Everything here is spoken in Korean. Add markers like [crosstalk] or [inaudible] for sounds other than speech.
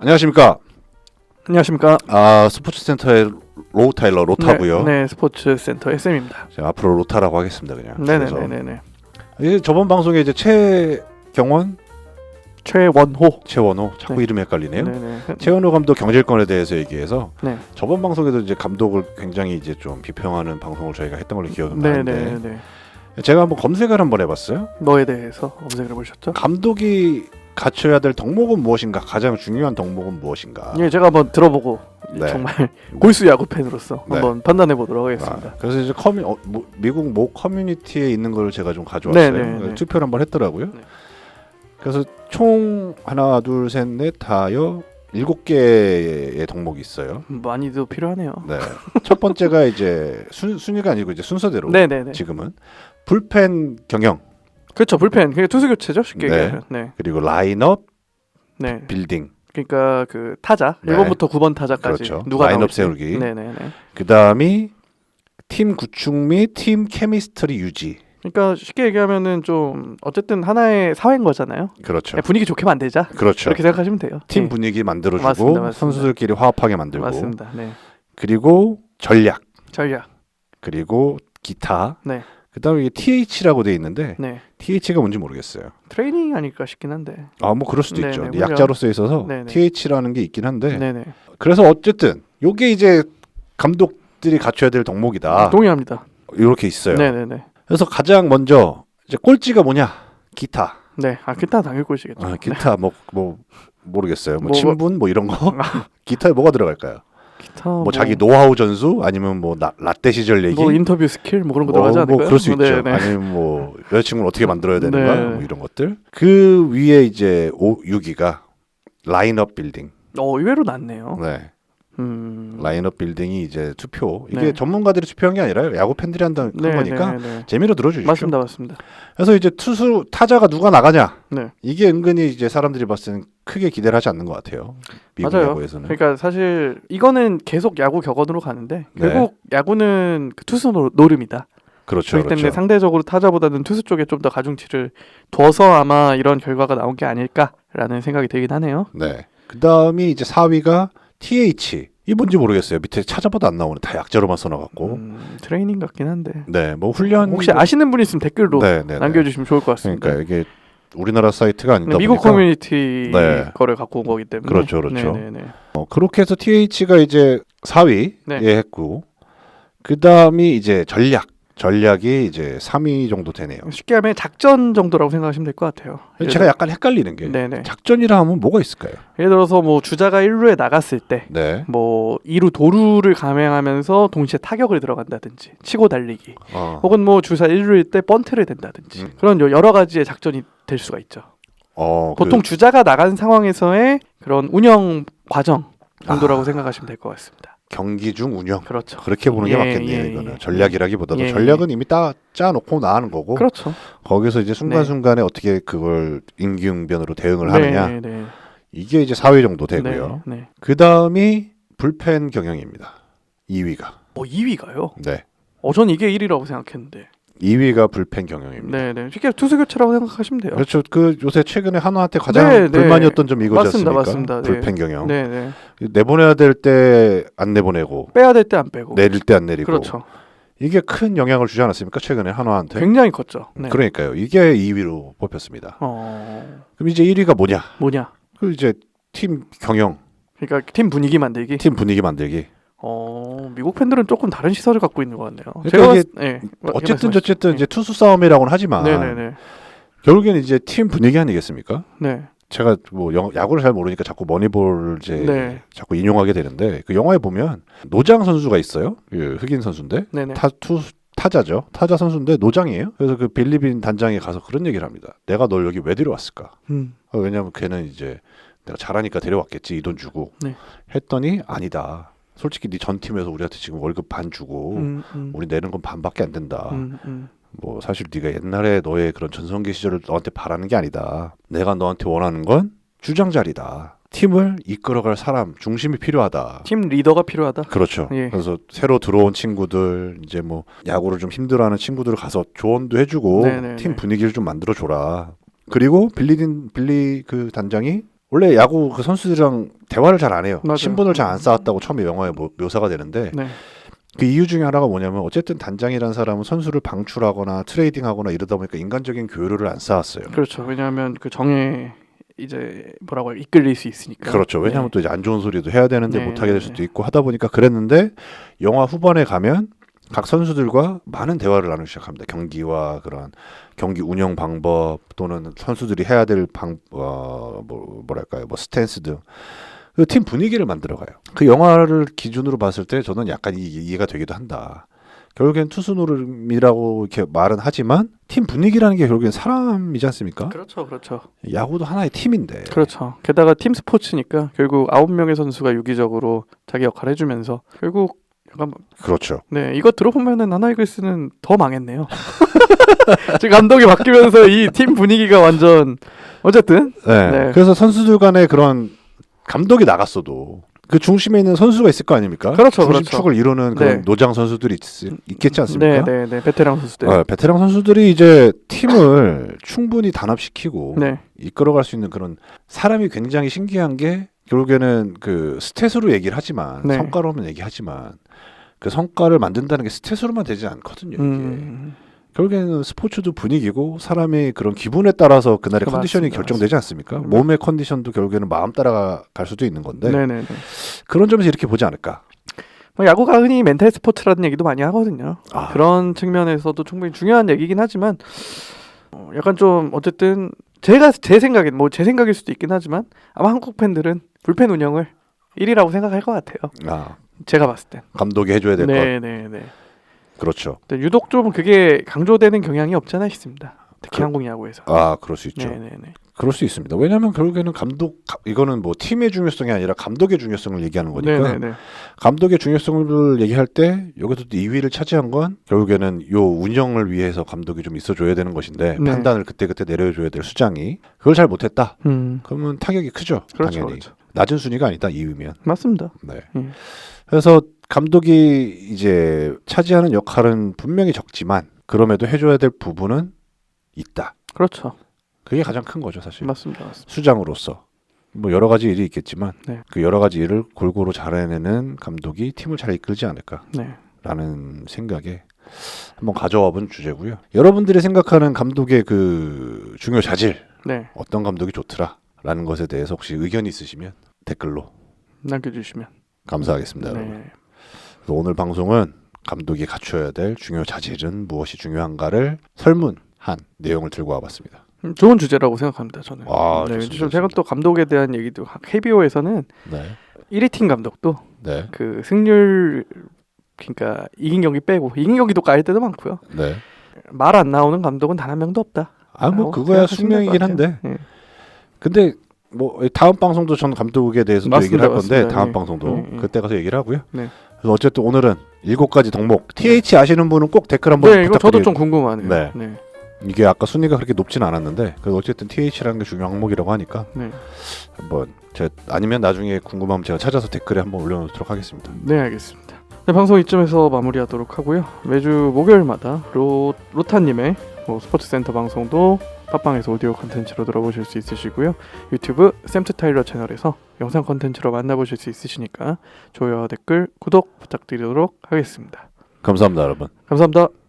안녕하십니까. 안녕하십니까. 아 스포츠 센터의 로우 타일러 로타고요. 네, 네, 스포츠 센터 SM입니다. 앞으로 로타라고 하겠습니다 그냥. 네네네네. 이게 저번 방송에 이제 최경원, 최원호. 최원호 자꾸 네. 이름이 헷갈리네요. 네네. 최원호 감독 경질권에 대해서 얘기해서 네. 저번 방송에도 이제 감독을 굉장히 이제 좀 비평하는 방송을 저희가 했던 걸로 기억이 나는데 네네네. 제가 한번 검색을 한번 해봤어요. 너에 대해서 검색을 해보셨죠? 감독이 갖춰야 될 덕목은 무엇인가? 가장 중요한 덕목은 무엇인가? 예, 제가 한번 들어보고 네. 정말 [laughs] 골수 야구 팬으로서 네. 한번 판단해 보도록 하겠습니다. 아, 그래서 이제 커뮤 어, 뭐, 미국 모 커뮤니티에 있는 걸 제가 좀 가져왔어요. 네, 네, 네. 투표를 한번 했더라고요. 네. 그래서 총 하나, 둘, 셋, 넷, 다여 일곱 개의 덕목이 있어요. 많이도 필요하네요. 네. 첫 번째가 이제 순, 순위가 아니고 이제 순서대로 네네네. [laughs] 지금은 불펜 경영 그렇죠. 불펜. 그게 투수 교체죠. 쉽게 네. 얘기하면. 네. 그리고 라인업 네. 빌딩 그러니까 그 타자 네. 1번부터 9번 타자까지 그렇죠. 누가 라인업 나올지. 세우기. 네네네. 그 다음이 팀 구축 및 팀 케미스트리 유지. 그러니까 쉽게 얘기하면은 좀 어쨌든 하나의 사회인 거잖아요. 그렇죠. 그냥 분위기 좋게 만들자. 그렇죠. 그렇게 생각하시면 돼요. 팀 네. 분위기 만들어주고 맞습니다, 맞습니다. 선수들끼리 화합하게 만들고 맞습니다. 네. 그리고 전략 전략. 그리고 기타 네. 그다음에 이게 TH라고 돼 있는데 네. TH가 뭔지 모르겠어요. 트레이닝 아닐까 싶긴 한데. 아 뭐 그럴 수도 네네, 있죠. 물론. 약자로 써 있어서 네네. TH라는 게 있긴 한데 네네. 그래서 어쨌든 요게 이제 감독들이 갖춰야 될 덕목이다. 동의합니다. 이렇게 있어요. 네네네. 그래서 가장 먼저 이제 꼴찌가 뭐냐? 기타. 네. 아 기타 당일 꼴찌겠죠. 아, 기타 뭐뭐 모르겠어요. 뭐, 뭐, 친분 뭐 이런 거. [laughs] 기타에 뭐가 들어갈까요? 기타 뭐, 자기 노하우 전수 아니면 뭐 나, 라떼 시절 얘기 뭐 인터뷰 스킬 뭐 그런 거 뭐, 들어가지 않을까요? 뭐 그럴 수 [laughs] 있죠. 네네. 아니면 뭐 여자친구를 어떻게 만들어야 되는가 네. 뭐 이런 것들. 그 위에 이제 5, 6위가 라인업 빌딩. 어 의외로 낮네요. 네. 음. 라인업 빌딩이 이제 투표. 이게 네. 전문가들이 투표한 게 아니라 야구 팬들이 한다는 네, 거니까 네, 네. 재미로 들어주시죠. 맞습니다, 맞습니다. 그래서 이제 투수 타자가 누가 나가냐. 네. 이게 은근히 이제 사람들이 봤을 때는 크게 기대를 하지 않는 것 같아요. 미국 맞아요. 야구에서는. 그러니까 사실 이거는 계속 야구 격언으로 가는데 네. 결국 야구는 그 투수 노, 노름이다. 그렇죠. 그렇기 때문에 그렇죠. 상대적으로 타자보다는 투수 쪽에 좀 더 가중치를 둬서 아마 이런 결과가 나온 게 아닐까라는 생각이 들긴 하네요. 네. 그 다음이 이제 4위가 TH. 이 뭔지 모르겠어요. 밑에 찾아봐도 안 나오는 다 약자로만 써놔갖고. 음, 트레이닝 같긴 한데 네, 뭐 훈련 혹시 아시는 분 있으면 댓글로 네, 네, 네. 남겨주시면 좋을 것 같습니다. 그러니까 이게 우리나라 사이트가 아니다 네, 미국 보니까 커뮤니티 네. 거를 갖고 온 거기 때문에 그렇죠, 그렇죠. 네네네. 어, 그렇게 해서 TH가 이제 4위에 네. 했고 그 다음이 이제 전략 전략이 이제 3위 정도 되네요. 쉽게 하면 작전 정도라고 생각하시면 될 것 같아요. 제가 약간 헷갈리는 게 네네. 작전이라 하면 뭐가 있을까요? 예를 들어서 뭐 주자가 1루에 나갔을 때 네. 뭐 2루 도루를 감행하면서 동시에 타격을 들어간다든지 치고 달리기 어. 혹은 뭐 주자 1루일 때 번트를 댄다든지 음. 그런 여- 여러 가지의 작전이 될 수가 있죠. 어, 보통 그, 주자가 나간 상황에서의 그런 운영 과정 정도라고 아. 생각하시면 될 것 같습니다. 경기 중 운영 그렇죠. 그렇게 보는 게 예, 맞겠네요. 예, 이거는 예. 전략이라기보다도 예, 전략은 이미 딱 짜놓고 나가는 거고 그렇죠. 거기서 이제 순간순간에 어떻게 그걸 임기응변으로 대응을 하느냐 네, 네. 이게 이제 4위 정도 되고요. 네, 네. 그 다음이 불펜 경영입니다. 2위가. 뭐 2위가요? 네. 어, 전 이게 1위라고 생각했는데. 2위가 불펜 경영입니다. 네, 네. 쉽게 투수 교체라고 생각하시면 돼요. 그렇죠. 그 요새 최근에 한화한테 가장 네, 네. 불만이었던 점이 이거지 맞습니다, 않습니까? 맞습니다. 네. 불펜 경영. 네, 네. 내보내야 될 때 안 내보내고 빼야 될 때 안 빼고. 내릴 때 안 내리고 그렇죠. 이게 큰 영향을 주지 않았습니까? 최근에 한화한테. 굉장히 컸죠. 네. 그러니까요. 이게 2위로 뽑혔습니다. 어. 그럼 이제 1위가 뭐냐? 뭐냐? 그 이제 팀 경영, 그러니까 팀 분위기 만들기. 팀 분위기 만들기. 어, 미국 팬들은 조금 다른 시선을 갖고 있는 것 같네요. 그러니까 제가 네. 어쨌든. 어쨌든 이제 투수 싸움이라고는 하지만 네, 네, 네. 결국에는 이제 팀 분위기 아니겠습니까? 네. 제가 뭐 영- 야구를 잘 모르니까 자꾸 머니볼 이제 네. 자꾸 인용하게 되는데 그 영화에 보면 노장 선수가 있어요. 그 흑인 선수인데 네, 네. 타투 타자죠. 타자 선수인데 노장이에요. 그래서 그 빌리빈 단장에 가서 그런 얘기를 합니다. 내가 널 여기 왜 데려왔을까? 음. 어, 왜냐면 걔는 이제 내가 잘하니까 데려왔겠지 이 돈 주고 네. 했더니 아니다. 솔직히 네 전 팀에서 우리한테 지금 월급 반 주고 음, 음. 우리 내는 건 반밖에 안 된다. 음, 음. 뭐 사실 네가 옛날에 너의 그런 전성기 시절을 너한테 바라는 게 아니다. 내가 너한테 원하는 건 주장 자리다. 팀을 이끌어갈 사람 중심이 필요하다. 팀 리더가 필요하다. 그렇죠. 예. 그래서 새로 들어온 친구들 이제 뭐 야구를 좀 힘들어하는 친구들 가서 조언도 해주고 네네네. 팀 분위기를 좀 만들어 줘라. 그리고 빌리딘 빌리 그 단장이 원래 야구 그 선수들이랑 대화를 잘 안 해요. 맞아요. 신분을 잘 안 쌓았다고 처음에 영화에 모- 묘사가 되는데 네. 그 이유 중에 하나가 뭐냐면 어쨌든 단장이라는 사람은 선수를 방출하거나 트레이딩하거나 이러다 보니까 인간적인 교류를 안 쌓았어요. 그렇죠. 왜냐하면 그 정에 이제 뭐라고 해요? 이끌릴 수 있으니까. 그렇죠. 왜냐하면 또 이제 안 좋은 소리도 해야 되는데 네, 못하게 될 네. 수도 있고 하다 보니까 그랬는데 영화 후반에 가면 각 선수들과 많은 대화를 나누기 시작합니다. 경기와 그런 경기 운영 방법 또는 선수들이 해야 될 방, 어, 뭐, 뭐랄까요, 뭐 스탠스 등. 그 팀 분위기를 만들어가요. 그 영화를 기준으로 봤을 때 저는 약간 이, 이해가 되기도 한다. 결국엔 투수 노름이라고 이렇게 말은 하지만 팀 분위기라는 게 결국엔 사람이지 않습니까? 그렇죠. 그렇죠. 야구도 하나의 팀인데. 그렇죠. 게다가 팀 스포츠니까 결국 아홉 명의 선수가 유기적으로 자기 역할을 해주면서 결국 약간 그렇죠. 네 이거 들어보면은 하나이글스는 더 망했네요. [laughs] 지금 감독이 바뀌면서 이 팀 분위기가 완전 어쨌든 네. 네. 그래서 선수들 간에 그런 감독이 나갔어도 그 중심에 있는 선수가 있을 거 아닙니까? 그렇죠, 중심 그렇죠. 축을 이루는 그런 네. 노장 선수들이 있, 겠지 않습니까? 네 네네 네, 베테랑 선수들. 어, 베테랑 선수들이 이제 팀을 충분히 단합시키고 네 이끌어갈 수 있는 그런 사람이 굉장히 신기한 게 결국에는 그 스탯으로 얘기를 하지만 네. 성과로만 얘기하지만 그 성과를 만든다는 게 스탯으로만 되지 않거든요. 이게. 음, 결국에는 스포츠도 분위기고 사람의 그런 기분에 따라서 그날의 그 컨디션이 맞습니다. 결정되지 않습니까? 음. 몸의 컨디션도 결국에는 마음 따라갈 수도 있는 건데 네네네. 그런 점에서 이렇게 보지 않을까? 뭐 야구가 흔히 멘탈 스포츠라는 얘기도 많이 하거든요. 아. 그런 측면에서도 충분히 중요한 얘기긴 하지만 어, 약간 좀 어쨌든 제가 제 생각엔 뭐 제 생각일 수도 있긴 하지만 아마 한국 팬들은 불펜 운영을 1위라고 생각할 것 같아요. 아, 제가 봤을 땐. 감독이 해줘야 될 것. 네네네. 그렇죠. 유독 좀 그게 강조되는 경향이 없잖아 싶습니다. 특히 그- 한국 야구에서. 아, 그럴 수 있죠. 네네네. 그럴 수 있습니다. 왜냐하면 결국에는 감독 가- 이거는 뭐 팀의 중요성이 아니라 감독의 중요성을 얘기하는 거니까 네네네. 감독의 중요성을 얘기할 때 여기서 2위를 차지한 건 결국에는 요 운영을 위해서 감독이 좀 있어줘야 되는 것인데 네. 판단을 그때그때 내려줘야 될 수장이 그걸 잘 못했다. 음. 그러면 타격이 크죠. 그렇죠, 당연히 그렇죠. 낮은 순위가 아니다 2위면. 맞습니다. 네. 음. 그래서 감독이 이제 차지하는 역할은 분명히 적지만 그럼에도 해줘야 될 부분은 있다. 그렇죠. 그게 가장 큰 거죠 사실. 맞습니다. 맞습니다. 수장으로서 뭐 여러 가지 일이 있겠지만 네. 그 여러 가지 일을 골고루 잘 해내는 감독이 팀을 잘 이끌지 않을까라는 네. 생각에 한번 가져와 본 주제고요. 여러분들이 생각하는 감독의 그 중요 자질 네. 어떤 감독이 좋더라라는 것에 대해서 혹시 의견이 있으시면 댓글로 남겨주시면. 감사하겠습니다. 여러분. 네. 그래서 오늘 방송은 감독이 갖춰야 될 중요 자질은 무엇이 중요한가를 설문한 내용을 들고 와봤습니다. 음, 좋은 주제라고 생각합니다. 저는. 아, 네, 좋습니다, 좀 제가 또 감독에 대한 얘기도 KBO에서는 네, 1위 팀 감독도 네, 그 승률 그러니까 이긴 경기 빼고 이긴 경기도 까일 때도 많고요. 네. 말 안 나오는 감독은 단 한 명도 없다. 아 뭐 그거야 숙명이긴 한데. 예. 근데 뭐 다음 방송도 전 감독에 대해서 얘기를 할 건데 맞습니다. 다음 예. 방송도 예, 예. 그때 가서 얘기를 하고요. 네. 그래서 어쨌든 오늘은 일곱 가지 덕목 TH 아시는 분은 꼭 댓글 한번 네, 이거 저도 좀 궁금하네요. 네. 네. 이게 아까 순위가 그렇게 높지는 않았는데 그래도 어쨌든 TH라는 게 중요한 항목이라고 하니까 네. 한번 제 아니면 나중에 궁금하면 제가 찾아서 댓글에 한번 올려놓도록 하겠습니다. 네, 알겠습니다. 네, 방송 이쯤에서 마무리하도록 하고요. 매주 목요일마다 로 로타님의 뭐 스포츠 센터 방송도 팟빵에서 오디오 컨텐츠로 들어보실 수 있으시고요. 유튜브 샘트 타일러 채널에서 영상 컨텐츠로 만나보실 수 있으시니까 좋아요와 댓글, 구독 부탁드리도록 하겠습니다. 감사합니다, 여러분. 감사합니다.